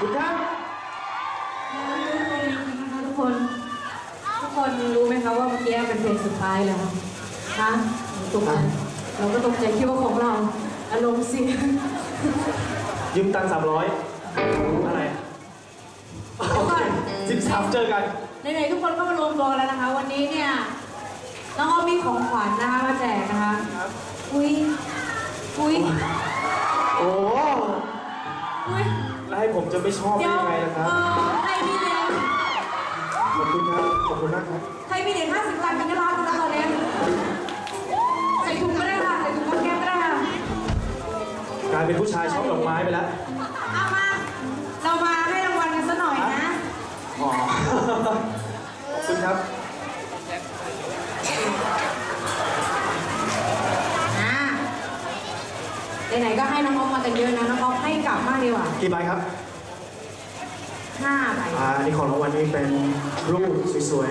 คุณครับทุกคน ทุกคนรู้ไหมคะว่าเมื่อกี้เป็นเพลงสุดท้ายแล้วฮะตกใจเราก็ตกใจคิดว่าของเราอารมณ์เสียยืมตังค์สามร้อยอะไรเดี๋ยวก่อนสิบสามเจอกันไหนๆทุกคนก็มารวมตัวกันแล้วนะคะ วันนี้เนี่ยน้องอ้อมมีของขวัญนะคะมาแจกนะคะครับอุ้ยอุ้ยโอ้อุ้ยแล้ว ให้ผมจะไม่ชอบเดี๋ได้ยวยังไงล่ะคเอรับ อใครมีเหรียญขอบคุณครับ ขอบคุณมากครับ ใครมีเหรียญห้าสิบตังค์มีก็รับนะตอนนี้ใส่ถุงก็ได้ค่ะใส่ถุงก็แก้มก็ได้ค่ะกลายเป็นผู้ชายชอบดอกไม้ไปแล้ว เอามา เรามาให้รางวัลกันซะหน่อยนะ อ๋อ ไหนๆก็ให้น้องออฟมากันเยอะนะน้องออฟให้กลับมากดีกว่ากี่ใบครับห้าใบอ่าอันนี้ของรางวัลนี้เป็นรูปสวย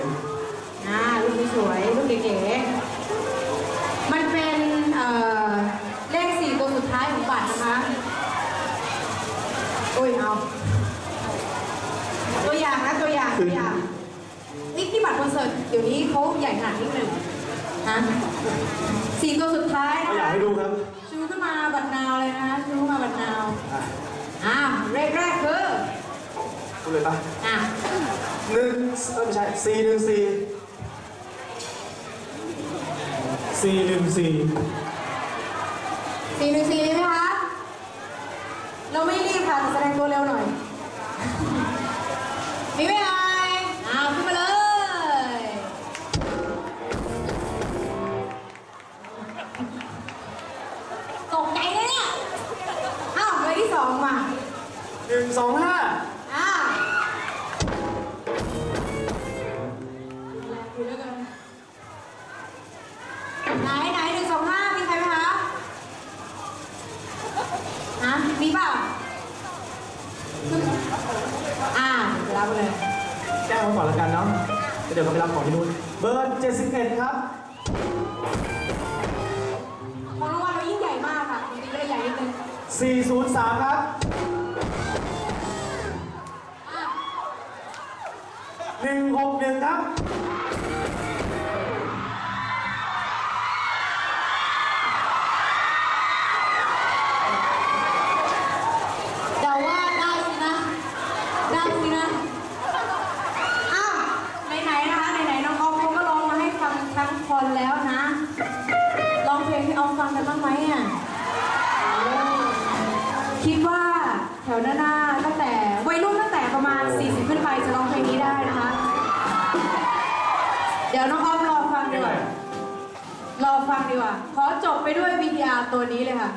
อ่ารูปสวยๆรูปเก๋ๆมันเป็นเอ่อเลขสี่ตัวสุดท้ายของบัตรนะคะโอ้ยเอาตัวอย่างนะตัวอย่างตัวอย่างนี่ที่บัตรคอนเสิร์ตเดี๋ยวนี้เขาใหญ่ขนาดนี้หนึ่งฮะสี่ตัวสุดท้ายๆนะก็อยากคะ ให้ดูครับ ชูขึ้นมาบัตรนาวเลยนะคะชูขึ้นมาบัตรนาว อะ อ่าเลขแรกคือ ดูเลยปะอะหนึ่งเอ้ยไม่ใช่สี่หนึ่งสี่สี่หนึ่งสี่สี่หนึ่งสี่เลยไหมคะเราไม่รีบค่ะแต่แสดงตัวเร็วหน่อยมีไหมเอ่ยอ้าวขึ้นมาเลยตกใจเลยเนี่ยอ้าวใบที่สองมาหนึ่งสองห้า ไหนไหนหนึ่งสองห้ามีใครไหมคะฮะมีเปล่าอ่าเดี๋ยวรับไปเลยแจ้งมาก่อนละกันเนาะเดี๋ยวเราไปรับของที่นู่นเบอร์71ครับของรางวัลเรายิ่งใหญ่มากค่ะจริงๆก็เลยใหญ่นิดนึง403ครับอะ161ครับ องเพลออฟฟังกันบ้างไหมอะคิดว่าแถวหน้าๆตั้งแต่วัยรุ่นตั้งแต่ประมาณ 40 ขึ้นไปจะร้องเพลงนี้ได้นะคะ เดี๋ยวน้องออมรอฟังดีกว่ารอฟังดีกว่า ขอจบไปด้วย VTR ตัวนี้เลยค่ะ